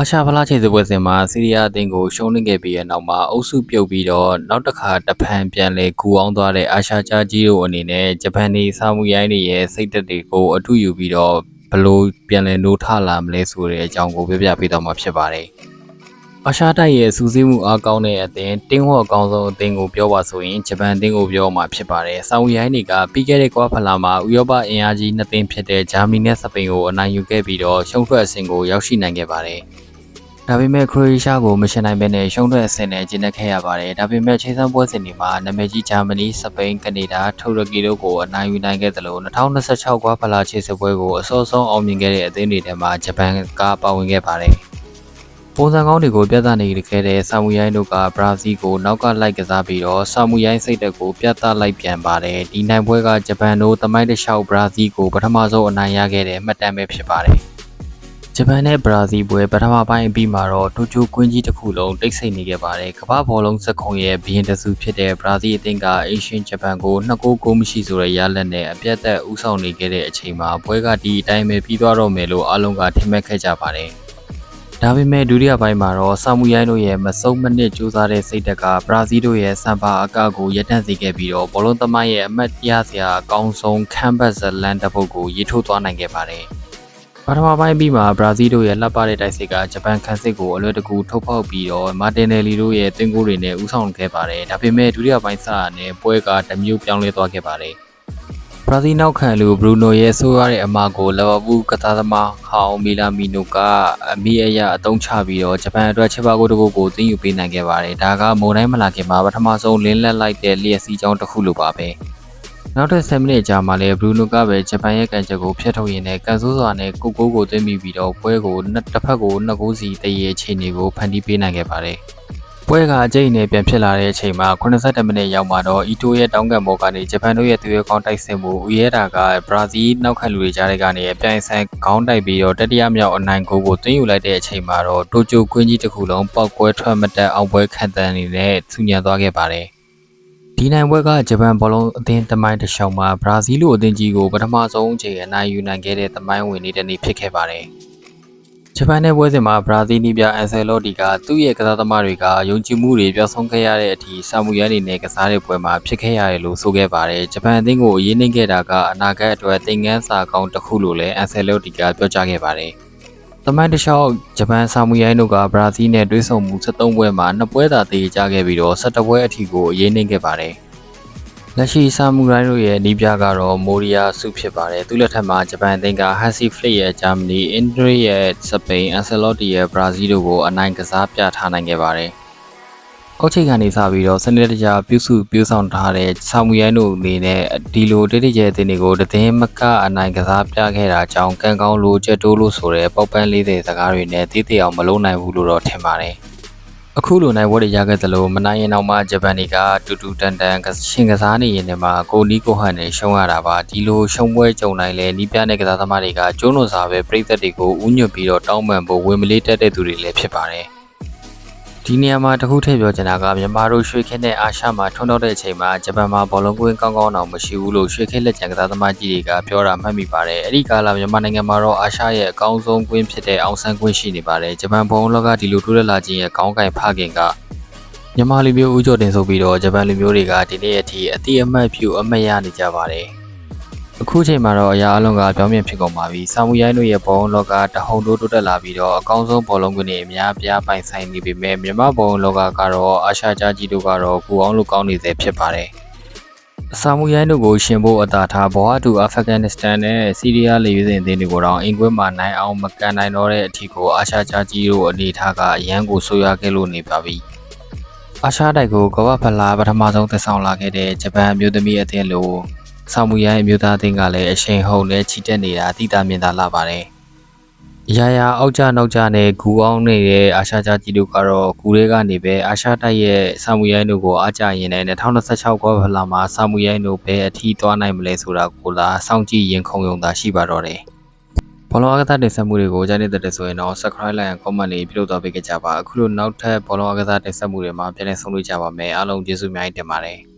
အာရှဖလားခြေစပွဲစဉ်မှာစီးရီးယားအသင်းကိုရှုံးနိမ့်ခဲ့ပြီးတဲ့နောက်မှာအုပ်စုပြုတ်ပြီးတော့နောက်တစ်ခါတဖန်ပြန်လဲဂူအောင်သွားတဲ့အာရှချာကြီးတို့အနေနဲ့ဂျပန်နေစာမှုရိုင်းတွေရဲ့စိတ်သက်တွေကိုအထူးယူပြီးတော့ဘလို့ပြန်လဲနိုးထလာမလဲဆိုတဲ့အကြောင်းကိုပြပြပေးတော့မှာဖြစ်ပါတယ်။အာရှတိုက်ရဲ့စူးစီးမှုအားကောင်းတဲ့အသင်းတင်းဟော့အကောင်းဆုံးအသင်းကိုပြောပါဆိုရင်ဂျပန်အသင်းကိုပြောမှာဖြစ်ပါတယ်။စာမှုရိုင်းတွေကပြီးခဲ့တဲ့ကွာဖလာမှာဥရောပအင်အားကြီးနှစ်သင်းဖြစ်တဲ့ဂျာမနီနဲ့စပိန်ကိုအနိုင်ယူခဲ့ပြီးတော့ရှုံးထွက်အဆင့်ကိုရောက်ရှိနိုင်ခဲ့ပါတယ်။ ဒါပေမဲ့ခရိုအေးရှားကိုမရှင်နိုင်ဘဲနဲ့ရှုံးထွက်အဆင့်နဲ့ကျင်းပခဲ့ရပါတယ်။ဒါပေမဲ့ခြေစမ်းပွဲစဉ်တွေမှာနာမည်ကြီးဂျာမနီ၊စပိန်၊ကနေဒါ၊တူရကီတို့ကိုအနိုင်ယူနိုင်ခဲ့သလို2026ကွာဖလာခြေစပွဲကိုအစောဆုံးအောင်မြင်ခဲ့တဲ့အသင်းတွေထဲမှာဂျပန်ကပါဝင်ခဲ့ပါတယ်။ပုံစံကောင်းတွေကိုပြသနေခဲ့တဲ့ဆာမူရိုင်းတို့ကဘရာဇီးကိုနောက်ကလိုက်ကစားပြီးတော့ဆာမူရိုင်းစိတ်တက်ကိုပြသလိုက်ပြန်ပါတယ်။ဒီနိုင်ပွဲကဂျပန်တို့တမိုင်းတစ်လျှောက်ဘရာဇီးကိုပထမဆုံးအနိုင်ရခဲ့တဲ့မှတ်တမ်းပဲဖြစ်ပါတယ်။ ဂျပန်နဲ့ဘရာဇီးပွဲပထမပိုင်းအပြီးမှာတော့တိုကျိုကွင်းကြီးတစ်ခုလုံးတိတ်ဆိတ်နေခဲ့ပါတယ်။ကမ္ဘာဘောလုံးစက်ခုံရဲ့ဘီရင်တစုဖြစ်တဲ့ဘရာဇီးအသင်းကအေရှင်ဂျပန်ကိုနှစ်ကိုးကိုမရှိဆိုတဲ့ရလက်နဲ့အပြတ်သက်ဦးဆောင်နေခဲ့တဲ့အချိန်မှာပွဲကဒီအတိုင်းပဲပြီးသွားတော့မယ်လို့အားလုံးကထင်မှတ်ခဲ့ကြပါတယ်။ဒါပေမဲ့ဒုတိယပိုင်းမှာတော့ဆာမူရိုင်းတို့ရဲ့မစုံမနစ်ကြိုးစားတဲ့စိတ်တက်ကဘရာဇီးတို့ရဲ့စံပါအကကိုရပ်တန့်စေခဲ့ပြီးတော့ဘောလုံးသမိုင်းရဲ့အမတ်ရစရာအကောင်းဆုံးခမ်းဘတ်ဇလန်တစ်ပုတ်ကိုရေးထိုးသွားနိုင်ခဲ့ပါတယ်။ ပထမပိုင်းပြီးမှာဘရာဇီးတို့ရဲ့လှပတဲ့တိုက်စစ်ကဂျပန်ခန်းစစ်ကိုအလွယ်တကူထုတ်ဖောက်ပြီးတော့မာတင်နယ်လီတို့ရဲ့သွင်းကိုတွေနဲ့ဦးဆောင်ခဲ့ပါတယ်။ဒါပေမဲ့ဒုတိယပိုင်းစတာနဲ့ပွဲကတမျိုးပြောင်းလဲသွားခဲ့ပါတယ်။ဘရာဇီးနောက်ခံလူဘရူနိုရဲ့ဆိုးရတဲ့အမာကိုလဗာပူးကစားသမားဟောင်မီလာမီနိုကအမီအယအတုံးချပြီးတော့ဂျပန်အတွက်ချစ်ပါကိုတကူကိုသိမ်းယူပေးနိုင်ခဲ့ပါတယ်။ဒါကမုံတိုင်းမလာခင်မှာပထမဆုံးလင်းလက်လိုက်တဲ့လျှက်စီးကြောင်းတစ်ခုလိုပါပဲ။ နောက်ထပ်7မိနစ်ကြာမှလည်းဘရူနိုကပဲဂျပန်ရဲ့ကန်ချက်ကိုဖျက်ထုတ်ရင်းနဲ့ကန်ဆိုးစွာနဲ့ကိုကိုကိုသွင်းမိပြီးတော့ပွဲကိုနှစ်တစ်ဖက်ကိုနှစ်ကိုးစီတရေအခြေအနေကိုဖန်တီးပေးနိုင်ခဲ့ပါတယ်။ပွဲကအကျိတ်နဲ့ပြန်ဖြစ်လာတဲ့အချိန်မှာ82မိနစ်ရောက်မှတော့အီတိုရဲ့တောင်းကန်ဘောကနေဂျပန်တို့ရဲ့သူရဲကောင်းတိုက်စစ်မှုဦးရဲတာကဘရာဇီးနောက်ခံလူတွေကြားထဲကနေအပြိုင်ဆိုင်ခေါင်းတိုက်ပြီးတော့တတိယမြောက်အနိုင်ကိုကိုသွင်းယူလိုက်တဲ့အချိန်မှာတော့တိုကျိုကွင်းကြီးတစ်ခုလုံးပောက်ကွဲထွက်မတက်အောင်ပွဲခံတန်းနေတဲ့ဆူညံသွားခဲ့ပါတယ်။ ဒီနိုင်ပွဲကဂျပန်ဘောလုံးအသင်းတမိုင်းတစ်လျှောက်မှာဘရာဇီးလိုအသင်းကြီးကိုပထမဆုံးအချိန်အနိုင်ယူနိုင်ခဲ့တဲ့တမိုင်းဝင်နေတဲ့နေ့ဖြစ်ခဲ့ပါတယ်။ဂျပန်နဲ့ပွဲစဉ်မှာဘရာဇီးနီးပြအန်ဆယ်လော့တီကသူ့ရဲ့ကစားသမားတွေကယုံကြည်မှုတွေပျောက်ဆုံးခဲ့ရတဲ့အထိစာမှုရန်တွေနဲ့ကစားတဲ့ပွဲမှာဖြစ်ခဲ့ရတယ်လို့ဆိုခဲ့ပါတယ်။ဂျပန်အသင်းကိုအရေးနှိမ့်ခဲ့တာကအနာဂတ်အတွက်သင်ခန်းစာကောင်းတစ်ခုလို့လည်းအန်ဆယ်လော့တီကပြောကြားခဲ့ပါတယ်။ တမိုင်းတစ်လျှောက်ဂျပန်ဆာမူရိုင်းတို့ကဘရာဇီးနဲ့တွဲဆုံမှု73ပွဲမှာနှစ်ပွဲသာသေကြခဲ့ပြီးတော့17ပွဲအထိကိုအရေးနှိမ့်ခဲ့ပါတယ်။လက်ရှိဆာမူရိုင်းတို့ရဲ့နီးပြကတော့မိုရီယာစုဖြစ်ပါတယ်။သူ့လက်ထက်မှာဂျပန်အသင်းကဟန်စီဖလစ်ရဲ့ဂျာမနီ၊အင်ဒရီရဲ့စပိန်၊အန်ဆယ်လော့တီရဲ့ဘရာဇီးတို့ကိုအနိုင်ကစားပြထားနိုင်ခဲ့ပါတယ်။ အောက်ချိတ်ကနေစပြီးတော့စနစ်တကျပြုစုပြုဆောင်ထားတဲ့ဆောင်းမူရိုင်းတို့အနေနဲ့ဒီလိုတိတိကျကျတင်တွေကိုတည်င်းမကအနိုင်ကစားပြခဲ့တာကြောင့်ကံကောင်းလိုချက်တိုးလို့ဆိုတဲ့ပေါက်ပန်း40စကားတွေနဲ့တည်တည်အောင်မလုံးနိုင်ဘူးလို့တော့ထင်ပါတယ်။အခုလိုနိုင်ဝတ်တွေရခဲ့သလိုမနိုင်ရင်တော့မှဂျပန်တွေကတူတူတန်တန်ရှင်ကစားနေရင်လည်းမှကိုနီးကိုဟန်နဲ့ရှုံးရတာပါဒီလိုရှုံးပွဲကြုံနိုင်လဲနီးပြတဲ့ကစားသမားတွေကကျိုးလွန်စွာပဲပြိသက်တွေကိုဥညွတ်ပြီးတော့တောင်းပန်ဖို့ဝင်မလေးတက်တဲ့သူတွေလည်းဖြစ်ပါတယ် ဒီနေရာမှာတခုထည့်ပြောချင်တာကမြန်မာတို့ရွှေခင်းတဲ့အာရှမှာထွန်းတော့တဲ့အချိန်မှာဂျပန်မှာဘောလုံးကွင်းကောင်းကောင်းတော့မရှိဘူးလို့ရွှေခင်းလက်ကျန်ကစားသမားကြီးတွေကပြောတာမှတ်မိပါတယ်အဲ့ဒီကာလမြန်မာနိုင်ငံမှာတော့အာရှရဲ့အကောင်းဆုံးကွင်းဖြစ်တဲ့အောင်ဆန်းကွင်းရှိနေပါတယ်ဂျပန်ဘုံလောကဒီလိုထိုးရလာခြင်းရဲ့ခေါင်းကင်ဖခင်ကမြန်မာလူမျိုးဦးကျော်တင်ဆိုပြီးတော့ဂျပန်လူမျိုးတွေကဒီနေ့အထိအတိအမှတ်ပြုအမှတ်ရနေကြပါတယ် အခုချိန်မှာတော့အရာအလုံးကပြောင်းပြန်ဖြစ်ကုန်ပါပြီ။စာမူရိုင်းတို့ရဲ့ဘောလုံးလောကတဟုန်တိုးတိုးတက်လာပြီးတော့အကောင်းဆုံးဘောလုံးကွင်းတွေအများပြားပိုင်ဆိုင်နေပေမဲ့မြန်မာဘောလုံးလောကကတော့အာရှကြားကြီးတို့ကတော့ကူအောင်လို့ကောင်းနေသေးဖြစ်ပါတယ်။စာမူရိုင်းတို့ကိုရှင်ဖို့အသာထားဘောအတူအာဖဂန်နစ္စတန်နဲ့စီးရီးယားလေရွေးစင်အသင်းတွေကိုတော့အင်ကွင်းမှာနိုင်အောင်မကန်နိုင်တော့တဲ့အထီကိုအာရှကြားကြီးတို့အနေထားကအရန်ကိုဆိုးရွားခဲ့လို့နေပါပြီ။အာရှတိုက်ကိုကမ္ဘာဖလားပထမဆုံးသက်ဆောင်လာခဲ့တဲ့ဂျပန်အမျိုးသမီးအသင်းလို ဆောင်မူရိုင်းအမျိုးသားအသင်းကလည်းအချိန်ဟုန်နဲ့ချီတက်နေတာတိတာမြင်သာလာပါတယ်။ရာရာအောက်ကျနောက်ကျနဲ့ဂူအောင်နေတဲ့အာရှချာကြီးတို့ကတော့ဂူတွေကနေပဲအာရှတိုက်ရဲ့ဆောင်မူရိုင်းတို့ကိုအားကြရင်လည်း2026ကောဖလာမှာဆောင်မူရိုင်းတို့ဘယ်အထိသွားနိုင်မလဲဆိုတာကိုလာစောင့်ကြည့်ရင်ခုံရုံသာရှိပါတော့တယ်။ဘောလုံးအကစားတင်ဆက်မှုတွေကိုကြားနေတဲ့ဆိုရင်တော့ subscribe လိုက်ရင် comment လေးပြုလုပ်သွားပေးကြပါအခုလိုနောက်ထပ်ဘောလုံးအကစားတင်ဆက်မှုတွေမှာပြန်လည်ဆုံတွေ့ကြပါမယ်အားလုံးကျေးဇူးအများကြီးတင်ပါတယ်။